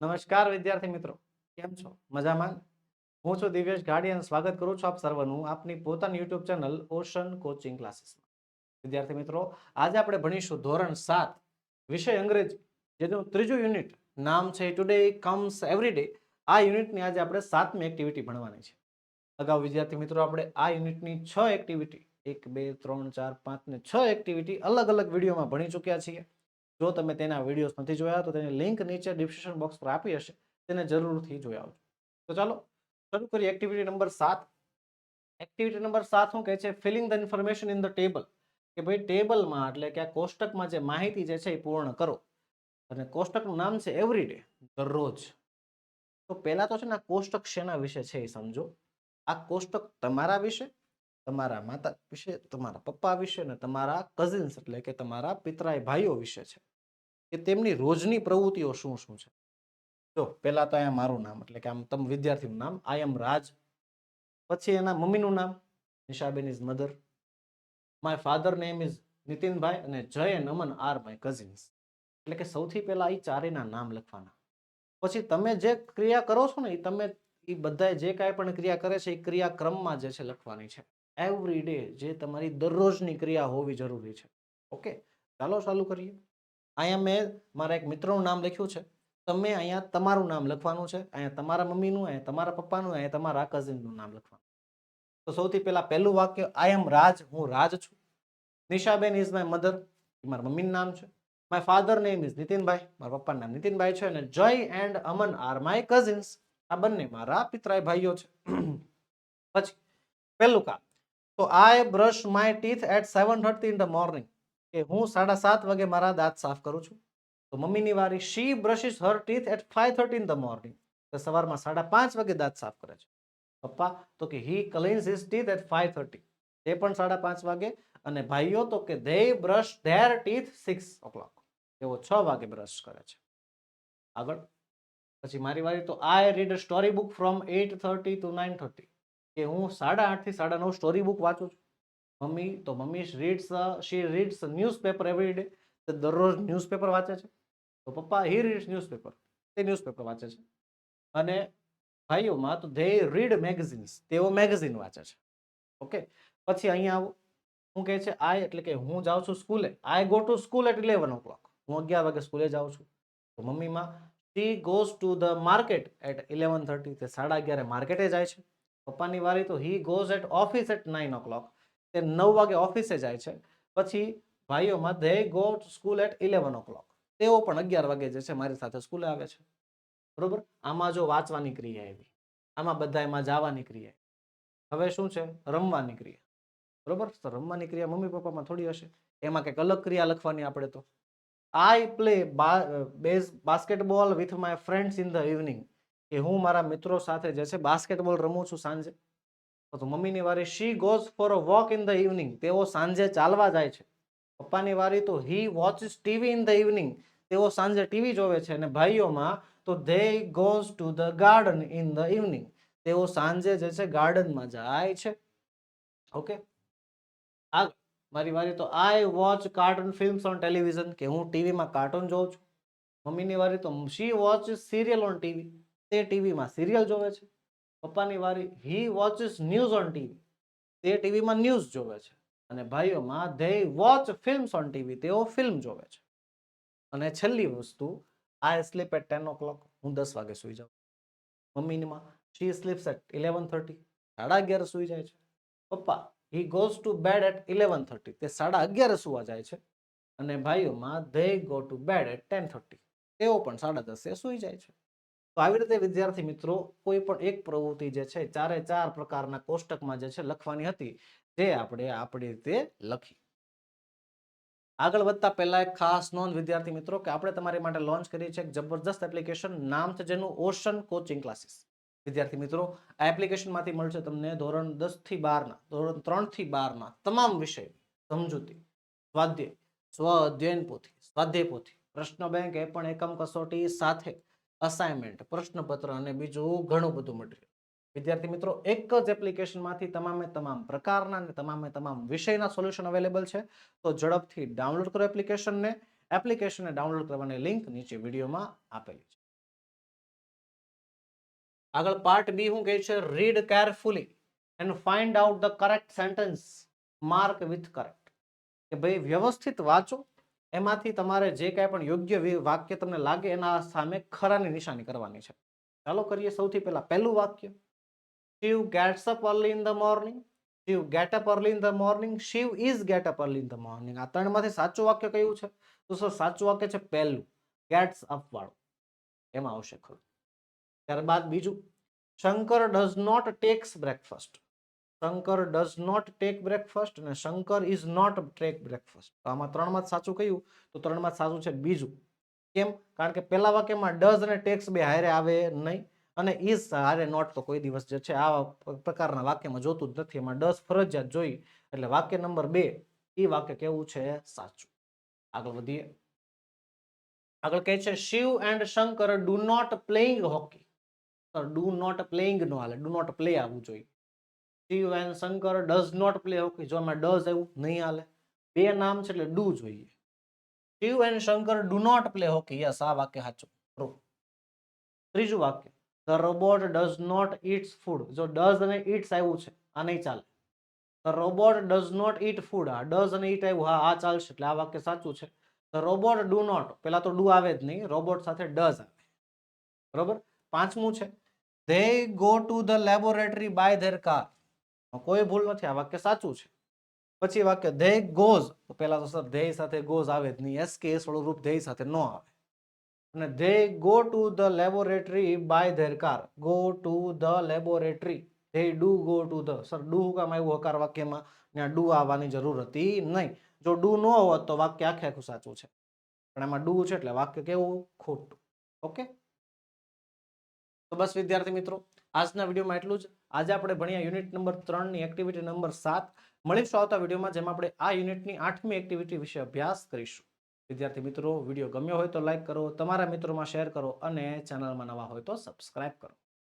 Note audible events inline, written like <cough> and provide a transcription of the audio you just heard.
નમસ્કાર વિદ્યાર્થી મિત્રો, કેમ છો? મજામાં? હું છું દિવ્યેશ ગાડી અને સ્વાગત કરું છું આપ સર્વનું આપની પોતાની યુટ્યુબ ચેનલ ઓશન કોચિંગ ક્લાસીસમાં. વિદ્યાર્થી મિત્રો, આજે આપણે ભણીશું ધોરણ સાત, વિષય અંગ્રેજી, જેનું ત્રીજું યુનિટ નામ છે ટુડે કમ્સ એવરીડે આ યુનિટની આજે આપણે સાતમી એક્ટિવિટી ભણવાની છે. અગાઉ વિદ્યાર્થી મિત્રો, આપણે આ યુનિટની છ એક્ટિવિટી એક, બે, ત્રણ, ચાર, પાંચ ને છ એક્ટિવિટી અલગ અલગ વિડીયોમાં ભણી ચૂક્યા છીએ. જો તમે તેના વિડીયોઝ નથી જોયા, તો તેની લિંક નીચે ડિસ્ક્રિપ્શન બોક્સ પર આપી હશે. તેને જરૂરથી જોઈ આવજો. તો ચાલો, શરૂ કરીએ એક્ટિવિટી નંબર સાત. એક્ટિવિટી નંબર સાત શું કહે છે? Filling the information in the table કે ભાઈ, ટેબલમાં એટલે કે આ કોષ્ટકમાં જે માહિતી જે છે એ પૂર્ણ કરો. અને કોષ્ટકનું નામ છે એવરીડે દરરોજ તો પહેલાં તો છે ને આ કોષ્ટક શેના વિશે છે એ સમજો. આ કોષ્ટક તમારા વિશે તમારા માતા વિશે, તમારા પપ્પા વિશે અને તમારા કઝિન્સ એટલે કે તમારા પિતરાય ભાઈઓ વિશે છે. કે તેમની રોજની પ્રવૃત્તિઓ શું શું છે? જો, પહેલાં તો અહીંયા મારું નામ, એટલે કે આમ તમ વિદ્યાર્થીનું નામ આઈ એમ રાજ. પછી એના મમ્મીનું નામ, Nishaben is mother my father name is Nitinbhai અને Jay and Aman are my cousins એટલે કે સૌથી પહેલાં એ ચારેયના નામ લખવાના. પછી તમે જે ક્રિયા કરો છો ને એ તમે એ બધાએ જે કાંઈ પણ ક્રિયા કરે છે એ ક્રિયાક્રમમાં જે છે લખવાની છે. એવરી ડે જે તમારી દરરોજની ક્રિયા હોવી જરૂરી છે. ઓકે ચાલો ચાલુ કરીએ. અહીંયા મેં મારા એક મિત્રનું નામ લખ્યું છે. તમે અહીંયા તમારું નામ લખવાનું છે. અહીંયા તમારા મમ્મીનું, અહીંયા તમારા પપ્પાનું, અહીંયા તમારા કઝિનનું નામ લખવાનું. તો સૌથી પહેલાં પહેલું વાક્ય આઈ એમ રાજ, હું રાજ છું. નિશાબેન ઇઝ માય મધર મારા મમ્મીનું નામ છે. My father name is Nitinbhai. મારા પપ્પાનું નામ નીતિનભાઈ છે અને Jay and Aman are my cousins આ બંને મારા પિતરાય ભાઈઓ છે. <clears throat> પછી, પહેલું કામ. તો I brush my teeth at seven thirty in the morning કે હું સાડા સાત વાગે મારા દાંત સાફ કરું છું. તો મમ્મીની વારી she brushes her teeth at five thirty in the morning તો સવારમાં સાડા પાંચ વાગે દાંત સાફ કરે છે. પપ્પા, તો કે he cleans his teeth at five thirty તે પણ સાડા પાંચ વાગે. અને ભાઈઓ, તો કે they brush their teeth six o'clock તેઓ છ વાગે બ્રશ કરે છે. આગળ. પછી મારી વારી, તો I read a story book from eight thirty to nine thirty કે હું સાડા આઠથી સાડા નવ સ્ટોરી બુક વાંચું છું. મમ્મી, તો mummy reads she reads newspaper every day તે દરરોજ ન્યૂઝપેપર વાંચે છે. તો પપ્પા હી રીડ્સ ન્યૂઝપેપર તે ન્યૂઝપેપર વાંચે છે. અને ભાઈઓમાં તો ધે રીડ મેગઝિન્સ તેઓ મેગઝિન વાંચે છે. ઓકે પછી અહીંયા આવું. હું કહે છે? આઈ એટલે કે હું જાઉં છું સ્કૂલે. I go to school at eleven o'clock હું અગિયાર વાગે સ્કૂલે જાઉં છું. તો મમ્મીમાં she goes to the market at eleven thirty તે સાડા અગિયારે માર્કેટે જાય છે. પપ્પાની વારી તો he goes at office at nine o'clock તે નવ વાગે ઓફિસે જાય છે. પછી ભાઈઓમાં they go school at eleven o'clock તેઓ પણ અગિયાર વાગે જે છે મારી સાથે સ્કૂલે આવે છે. બરોબર? આમાં જો વાંચવાની ક્રિયા એવી આમાં બધા એમાં જવાની ક્રિયા હવે શું છે? રમવાની ક્રિયા. બરોબર? તો રમવાની ક્રિયા મમ્મી પપ્પામાં થોડી હશે. એમાં કંઈક અલગ ક્રિયા લખવાની આપણે તો. I play base basketball with my friends in the evening કે હું મારા મિત્રો સાથે જે છે બાસ્કેટબોલ રમું છું સાંજે. તો મમ્મીની વારી she goes for a walk in the evening તેઓ સાંજે ચાલવા જાય છે. પપ્પાની વારી તો he watches TV in the evening તેઓ સાંજે ટીવી જોવે છે અને ભાઈઓમાં તો they goes to the garden in the evening તેઓ સાંજે જે છે ગાર્ડનમાં જાય છે. ઓકે? આગળ મારી વારી તો I watch cartoon films on television કે હું ટીવીમાં કાર્ટૂન જોઉં છું. મમ્મીની વારી તો she watch serial on TV તે ટીવીમાં સિરિયલ જોવે છે. પપ્પાની વારી he watches news on TV તે ટીવીમાં ન્યૂઝ જોવે છે. અને ભાઈઓમાં they watch films on TV તેઓ ફિલ્મ જોવે છે. અને છેલ્લી વસ્તુ I sleep at ten o'clock હું દસ વાગે સુઈ જાઉં. મમ્મીમાં she sleeps at eleven thirty સાડા અગિયાર સુઈ જાય છે. પપ્પા he goes to bed at eleven thirty તે સાડા અગિયારે સુવા જાય છે. અને ભાઈઓમાં they go to bed at ten thirty તેઓ પણ સાડા દસે સુઈ જાય છે. તો આવી રીતે વિદ્યાર્થી મિત્રો કોઈ પણ એક પ્રવૃત્તિ જે છે, ચારે ચાર પ્રકારના કોષ્ટકમાં જે છે લખવાની હતી, તે આપણે આપણી રીતે લખી. આગળ વધતા પહેલા એક ખાસ નોંધ વિદ્યાર્થી મિત્રો કે આપણે તમારી માટે લોન્ચ કરી છે એક જબરદસ્ત એપ્લિકેશન નામ છે જેનું ઓશન કોચિંગ ક્લાસીસ વિદ્યાર્થી મિત્રો, આ એપ્લિકેશનમાંથી મળશે તમને ધોરણ દસથી બારના ધોરણ ત્રણથી બારના તમામ વિષય સમજૂતી, સ્વાધ્યાય સ્વ અધ્યયન પોથી, સ્વાધ્યાય પોથી, પ્રશ્ન બેંક, એ પણ એકમ કસોટી સાથે અસાઇનમેન્ટ પ્રશ્નપત્ર અને બીજું ઘણું બધું મટીરિયલ વિદ્યાર્થી મિત્રો, એક જ એપ્લિકેશનમાંથી તમામે તમામ પ્રકારના અને તમામે તમામ વિષયના સોલ્યુશન અવેલેબલ છે. તો ઝડપથી ડાઉનલોડ કરો એપ્લિકેશનને એપ્લિકેશનને ડાઉનલોડ કરવાની લિંક નીચે વિડીયોમાં આપેલી છે. આગળ પાર્ટ બી શું કહે છે? Read carefully and find out the correct sentence mark with correct કે ભાઈ વ્યવસ્થિત વાંચો એમાંથી તમારે જે કાંઈ પણ યોગ્ય વાક્ય તમને લાગે એના સામે ખરાની નિશાની કરવાની છે. ચાલો કરીએ સૌથી પહેલા પહેલું વાક્ય. Shiv gets up early in the morning Shiv get up early in the morning Shiv is get up early in the morning આ ત્રણમાંથી સાચું વાક્ય કયું છે? તો સાચું વાક્ય છે પહેલું. ગેટ્સ અપ વાળું. એમાં આવશે ખરું. ત્યારબાદ બીજું. Shankar does not takes breakfast Shankar does not take breakfast અને Shankar is not take breakfast તો આમાં ત્રણમાં જ સાચું કહ્યું તો ત્રણમાં સાચું છે બીજું. કેમ? કારણ કે પહેલા વાક્યમાં ડઝ અને ટેક્સ બે હારે આવે નહીં. અને ઇઝ હારે નોટ તો કોઈ દિવસ જે છે આવા પ્રકારના વાક્યમાં જોતું જ નથી. એમાં ડઝ ફરજિયાત જોઈ એટલે વાક્ય નંબર બે, એ વાક્ય કેવું છે? સાચું. આગળ વધીએ. આગળ કહે છે, Shiv and Shankar do not playing hockey do not playing નો હાલે. ડુ નોટ પ્લે આવવું જોઈએ. Shiv Shankar does not play hockey જો આમાં ડઝ આવ્યું નહીં હાલે. બે નામ છે એટલે ડુ જોઈએ Shiv and Shankar do not play hockey yes આ વાક્ય સાચું. ટ્રુ ત્રીજું વાક્ય. The robot does not eats food જો ડઝ અને ઇટ્સ આવ્યું છે, આ નહીં ચાલે. The robot does not eat food આ ડઝ અને ઇટ આવ્યું, હા, આ ચાલશે એટલે આ વાક્ય સાચું છે. ધ રોબોટ ડુ નોટ પેલા તો ડુ આવે જ નહીં. રોબોટ સાથે ડઝ આવે. બરોબર? પાંચમું છે. They go to the laboratory by their car કોઈ ભૂલ નથી, આ વાક્ય સાચું છે. પછી વાક્ય ધે ગોઝ તો પેલા તો સર, ધેય સાથે ગોઝ આવે જ નહીં, એસ કે વાળું રૂપ ધેય સાથે ન આવે. અને they go to the laboratory by their car, go to the laboratory they do go to the, sir, do કામ આવ્યું હકાર વાક્યમાં? ત્યાં ડુ આવવાની જરૂર હતી નહીં. જો ડુ ન હોત તો વાક્ય આખે આખું સાચું છે. પણ એમાં ડુ છે એટલે વાક્ય કેવું? ખોટું. ઓકે? તો બસ વિદ્યાર્થી મિત્રો, આજના વિડીયોમાં એટલું જ. આજે આપણે ભણ્યા યુનિટ નંબર ત્રણની એક્ટિવિટી નંબર સાત મળીશું આવતા વિડીયોમાં, જેમાં આપણે આ યુનિટની આઠમી એક્ટિવિટી વિશે અભ્યાસ કરીશું. વિદ્યાર્થી મિત્રો, વીડિયો ગમ્યો હોય તો લાઇક કરો, તમારા મિત્રોમાં શેર કરો અને ચેનલમાં નવા હોય તો સબસ્ક્રાઇબ કરો.